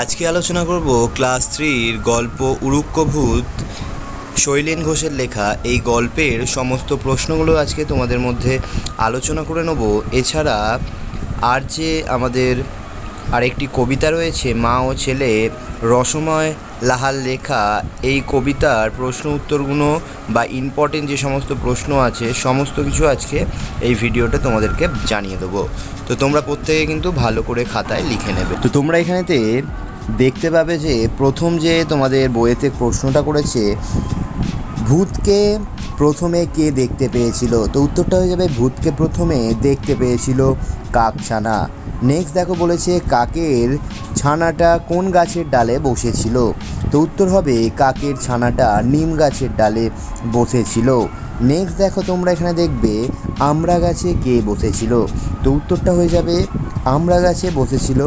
আজকে আলোচনা করব ক্লাস থ্রির গল্প উড়ুক্কভূত শৈলেন ঘোষের লেখা এই গল্পের সমস্ত প্রশ্নগুলো আজকে তোমাদের মধ্যে আলোচনা করে নেব। এছাড়া আর যে আমাদের আরেকটি কবিতা রয়েছে, মা ও ছেলে, রসময় লাহার লেখা, এই কবিতার প্রশ্ন উত্তরগুলো বা ইম্পর্টেন্ট যে সমস্ত প্রশ্ন আছে, সমস্ত কিছু আজকে এই ভিডিওতে তোমাদেরকে জানিয়ে দেবো। তো তোমরা প্রত্যেকে কিন্তু ভালো করে খাতায় লিখে নেবে। তো তোমরা এখানেতে দেখতে পাবে যে প্রথম যে তোমাদের বইয়েতে প্রশ্নটা করেছে, ভূতকে প্রথমে কে দেখতে পেয়েছিল? তো উত্তরটা হয়ে যাবে, ভূতকে প্রথমে দেখতে পেয়েছিল কাক ছানা নেক্সট দেখো বলেছে, কাকের ছানাটা কোন গাছের ডালে বসেছিল? তো উত্তর হবে, কাকের ছানাটা নিম গাছের ডালে বসেছিল। নেক্সট দেখো তোমরা এখানে দেখবে আমড়া গাছে কে বসেছিল? তো উত্তরটা হয়ে যাবে আমড়া গাছে বসেছিল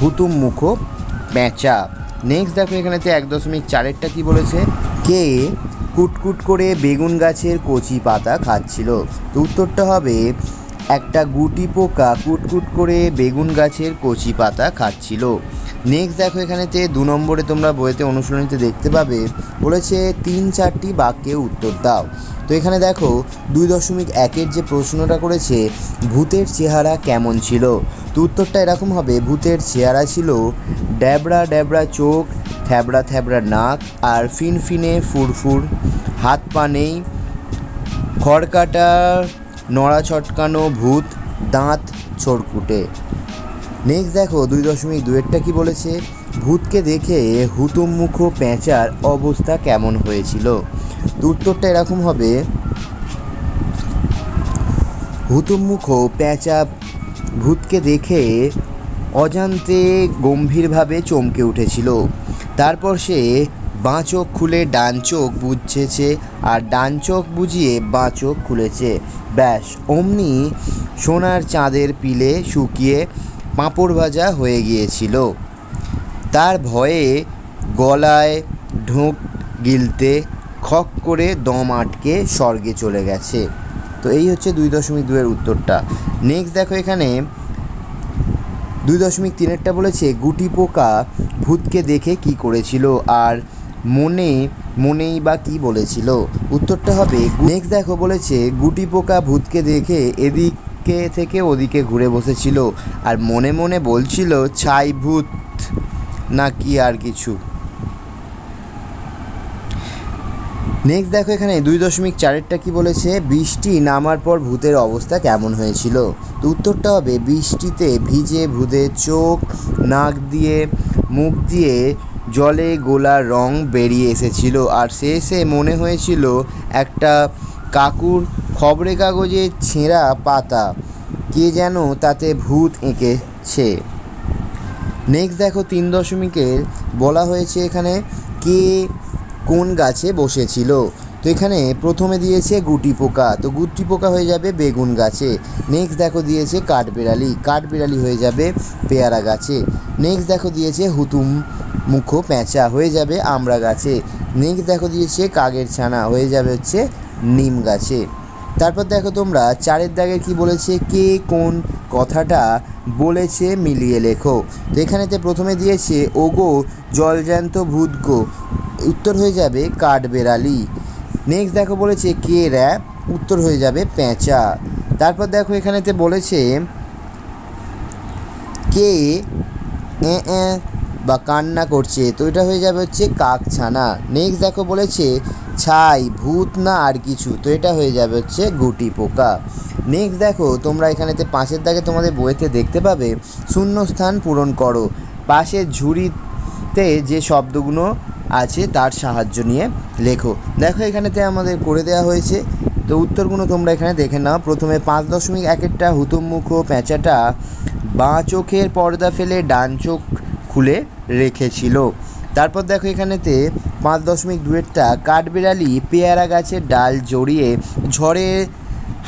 হুতুম মুখ প্যাঁচা নেক্সট দেখো এখানেতে এক দশমিক চারেরটা কী বলেছে? কে কুটকুট করে বেগুন গাছের কচি পাতা খাচ্ছিল? তো উত্তরটা হবে, একটা গুটি পোকা কুটকুট করে বেগুন গাছের কচি পাতা খাচ্ছিল। নেক্সট দেখো এখানেতে দু নম্বরে তোমরা বইতে অনুশীলনীতে দেখতে পাবে, বলেছে তিন চারটি বাক্যে উত্তর দাও। তো এখানে দেখো, দুই দশমিক একের যে প্রশ্নটা করেছে, ভূতের চেহারা কেমন ছিল? তো উত্তরটা এরকম হবে, ভূতের চেহারা ছিল ড্যাবড়া ড্যাবড়া চোখ, থ্যাবড়া থ্যাবড়া নাক, আর ফিনফিনে ফুরফুর, হাত পা নেই, খড়কাটা নড়া ছটকানো ভূত, দাঁত ছড়কুটে। নেক্সট দেখো দুই দশমিক দুয়েরটা কি বলেছে? ভূতকে দেখে হুতুম মুখ পেঁচার অবস্থা কেমন হয়েছিল? তো উত্তরটা এরকম হবে। হুতুম মুখ পেঁচা ভূতকে দেখে অজান্তে গম্ভীরভাবে চমকে উঠেছিল। তারপর সে বাঁ চোখ খুলে ডান চোখ বুঝেছে আর ডান চোখ বুঝিয়ে বাঁ চোখ খুলেছে। ব্যাস, অমনি সোনার চাঁদের পিলে শুকিয়ে পাঁপড় ভাজা হয়ে গিয়েছিল। তার ভয়ে গলায় ঢোক গিলতে খক করে দম আটকে স্বর্গে চলে গেছে। তো এই হচ্ছে দুই দশমিক দুয়ের উত্তরটা। নেক্সট দেখো এখানে দুই দশমিক তিনেরটা বলেছে, গুটি পোকা ভূতকে দেখে কি করেছিল আর মনে, মনেই বা কি বলেছিল? উত্তরটা হবে নেক্সট দেখো বলেছে, গুটি পোকা ভূতকে দেখে এদিকে থেকে ওদিকে ঘুরে বসেছিল আর মনে মনে বলছিল, ছাই ভূত না কি আর কিছু? নেক্সট দেখো এখানে, দুই দশমিক চারেরটা কি বলেছে? বৃষ্টি নামার পর ভূতের অবস্থা কেমন হয়েছিল? তো উত্তরটা হবে, বৃষ্টিতে ভিজে ভূতের চোখ, নাক দিয়ে, মুখ দিয়ে জলে গোলা রং বেরিয়ে এসেছিল। আর শেষে মনে হয়েছিল একটা কাকুর খবরে কাগজে ছেঁড়া পাতা। কে যেন তাতে ভূত এঁকেছে। নেক্সট দেখো তিন দশমিকের। বলা হয়েছে এখানে কে কোন গাছে বসেছিল। তো এখানে প্রথমে দিয়েছে গুটি পোকা। তো গুটি পোকা হয়ে যাবে বেগুন গাছে। নেক্সট দেখো দিয়েছে কাঠবেড়ালি। কাঠবেড়ালি হয়ে যাবে পেয়ারা গাছে। নেক্সট দেখো দিয়েছে হুতুম মুখো প্যাঁচা হয়ে যাবে আমড়া গাছে। নেক্সট দেখো দিয়েছে, কাগের ছানা, হয়ে যাবে হচ্ছে নিম গাছে। তারপর দেখো তোমরা, চারের দাগে কি বলেছে, কে কোন কথাটা বলেছে মিলিয়ে লেখো। তো এখানেতে প্রথমে দিয়েছে, ওগো জলজ্যান্ত ভূত গো উত্তর হয়ে যাবে কাঠ কাঠবেড়ালি। নেক্সট দেখো বলেছে, কে র্যাপ উত্তর হয়ে যাবে পেঁচা। তারপর দেখো এখানেতে বলেছে, কে বা কান্না করছে, তো এটা হয়ে যাবে হচ্ছে কাক ছানা নেক্সট দেখো বলেছে, ছাই, ভূত না আর কিছু, তো এটা হয়ে যাবে হচ্ছে গুটি পোকা। নেক্সট দেখো, তোমরা এখানেতে পাঁচের দাগে তোমাদের বইতে দেখতে পাবে, শূন্যস্থান পূরণ করো। পাশের ঝুড়িতে যে শব্দগুলো আছে তার সাহায্য নিয়ে লেখো। দেখো এখানেতে আমাদের করে দেওয়া হয়েছে, তো উত্তরগুলো তোমরা এখানে দেখে নাও। প্রথমে পাঁচ দশমিক একেরটা হুতুম পেঁচাটা বাঁ চোখের পর্দা ফেলে ডান চোখ খুলে রেখেছিল। তারপর দেখো এখানেতে পাঁচ দশমিক দুয়েরটা কাঠবিড়ালি পেয়ারা গাছের ডাল জড়িয়ে ঝড়ে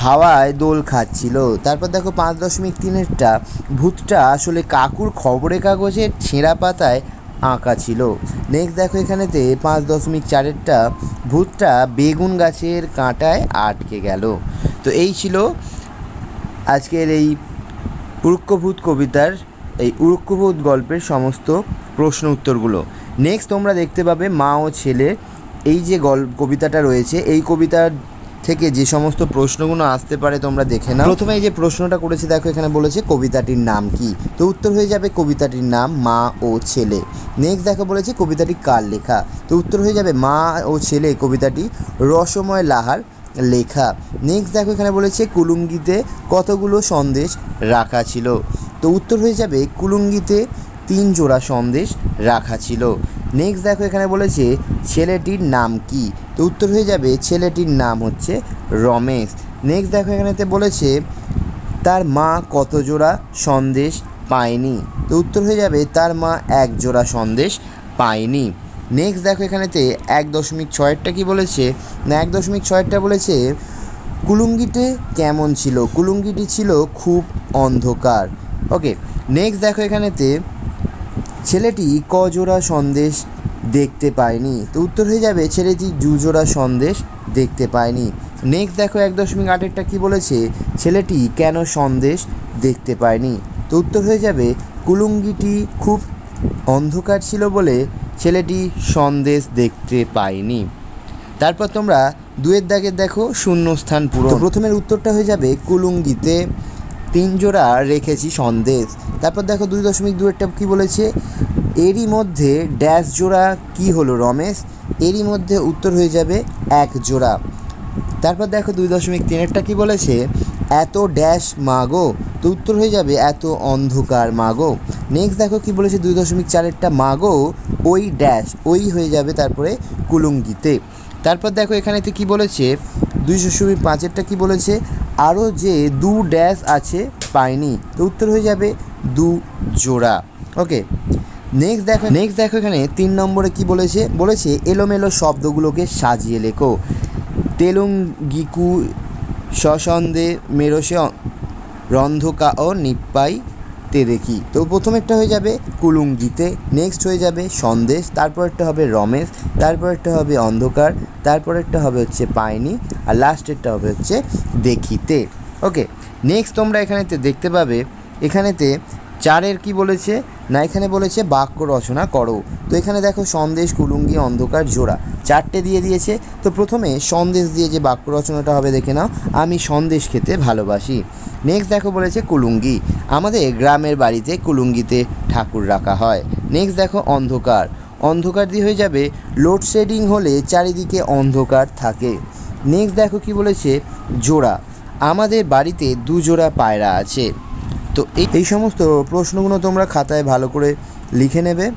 হাওয়ায় দোল খাচ্ছিল। তারপর দেখো পাঁচ দশমিক তিনেরটা ভূতটা আসলে কাকুর খবরের কাগজের ছেঁড়া পাতায় আঁকা ছিল। নেক্সট দেখো এখানেতে পাঁচ দশমিক চারেরটা ভূতটা বেগুন গাছের কাঁটায় আটকে গেল। তো এই ছিল আজকের এই পুরুক্ষভূত কবিতার এই উরুক্কবোধ গল্পের সমস্ত প্রশ্ন উত্তরগুলো। নেক্সট তোমরা দেখতে পাবে মা ও ছেলে, এই যে গল্প কবিতাটা রয়েছে, এই কবিতার থেকে যে সমস্ত প্রশ্নগুলো আসতে পারে তোমরা দেখে নাও। প্রথমে এই যে প্রশ্নটা করেছে, দেখো এখানে বলেছে, কবিতাটির নাম কি? তো উত্তর হয়ে যাবে, কবিতাটির নাম মা ও ছেলে। নেক্সট দেখো বলেছে, কবিতাটি কার লেখা? তো উত্তর হয়ে যাবে, মা ও ছেলে, কবিতাটি রসময় লাহার লেখা। নেক্সট দেখো এখানে বলেছে, কুলুঙ্গিতে কতগুলো সন্দেশ রাখা ছিল? তো উত্তর হয়ে যাবে কুলুঙ্গিতে তিন জোড়া সন্দেশ রাখা ছিল। নেক্সট দেখো এখানে বলেছে, ছেলেটির নাম কি? তো উত্তর হয়ে যাবে, ছেলেটির নাম হচ্ছে রমেশ। নেক্সট দেখো এখানেতে বলেছে, তার মা কত জোড়া সন্দেশ পায়নি? তো উত্তর হয়ে যাবে, তার মা এক জোড়া সন্দেশ পায়নি। নেক্সট দেখো এখানেতে এক দশমিক ছয়েরটা কি বলেছে? না, এক দশমিক ছয়েরটা বলেছে কুলুঙ্গিতে কেমন ছিল? কুলুঙ্গিটি ছিল খুব অন্ধকার। ওকে নেক্সট দেখো এখানেতে, ছেলেটি কজোড়া সন্দেশ দেখতে পায়নি। তো উত্তর হয়ে যাবে ছেলেটি দুজোড়া সন্দেশ দেখতে পায়নি। নেক্সট দেখো এক দশমিক আটেরটা কী বলেছে? ছেলেটি কেন সন্দেশ দেখতে পায়নি? তো উত্তর হয়ে যাবে কুলুঙ্গিটি খুব অন্ধকার ছিল বলে ছেলেটি সন্দেশ দেখতে পায়নি। তারপর তোমরা দুয়ের দাগের দেখো শূন্যস্থান পূরণ। তো প্রথমের উত্তরটা হয়ে যাবে কুলুঙ্গিতে। তিন জোড়া রেখেছি সন্দেশ। তারপর দেখো দুই দশমিক দুয়েরটা কী বলেছে? এরই মধ্যে ড্যাশ জোড়া কি হলো রমেশ? এরই মধ্যে উত্তর হয়ে যাবে এক জোড়া। তারপর দেখো দুই দশমিক তিনেরটা কী বলেছে? এত ড্যাশ মাগো। তো উত্তর হয়ে যাবে এত অন্ধকার মাগো। নেক্সট দেখো কি বলেছে দুই দশমিক চারেরটা মাগো। ওই ড্যাশ ওই হয়ে যাবে তারপরে কুলুঙ্গিতে। তারপর দেখো এখানেতে কি বলেছে? দুই দশমিক পাঁচেরটা কি বলেছে? আরও যে দু ড্যাশ আছে পাইনি, তো উত্তর হয়ে যাবে দু জোড়া। ওকে নেক্সট দেখো নেক্সট দেখো এখানে তিন নম্বরে কি বলেছে? বলেছে এলোমেলো শব্দগুলোকে সাজিয়ে লেখো। তেলুঙ্গিকু সসন্দে মেরসে, রন্ধকা ও নিপ্পাই তে দেখি। তো প্রথম একটা হয়ে যাবে কুলুঙ্গিতে নেক্সট হয়ে যাবে সন্দেশ, তারপর একটা হবে রমেশ, তারপর একটা হবে অন্ধকার তারপরেরটা হবে হচ্ছে পায়নি আর লাস্টেরটা হবে হচ্ছে দেখিতে। ওকে নেক্সট তোমরা এখানেতে দেখতে পাবে, এখানেতে চারের কি বলেছে? না, এখানে বলেছে বাক্য রচনা করো। তো এখানে দেখো সন্দেশ, কুলুঙ্গি, অন্ধকার, জোড়া। চারটে দিয়ে দিয়েছে। তো প্রথমে সন্দেশ দিয়ে যে বাক্য রচনাটা হবে, দেখে নাও, আমি সন্দেশ খেতে ভালোবাসি। নেক্সট দেখো বলেছে কুলুঙ্গি। আমাদের গ্রামের বাড়িতে কুলুঙ্গিতে ঠাকুর রাখা হয়। নেক্সট দেখো অন্ধকার। অন্ধকার দিয়ে হয়ে যাবে লোডশেডিং হলে চারিদিকে অন্ধকার থাকে। নেক্সট দেখো কি বলেছে, জোড়া। আমাদের বাড়িতে দু জোড়া পায়রা আছে। তো এই সমস্ত প্রশ্নগুলো তোমরা খাতায় ভালো করে লিখে নেবে।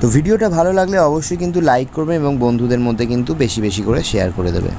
তো ভিডিওটা ভালো লাগলে অবশ্যই কিন্তু লাইক করবে এবং বন্ধুদের মধ্যে কিন্তু বেশি বেশি করে শেয়ার করে দেবে।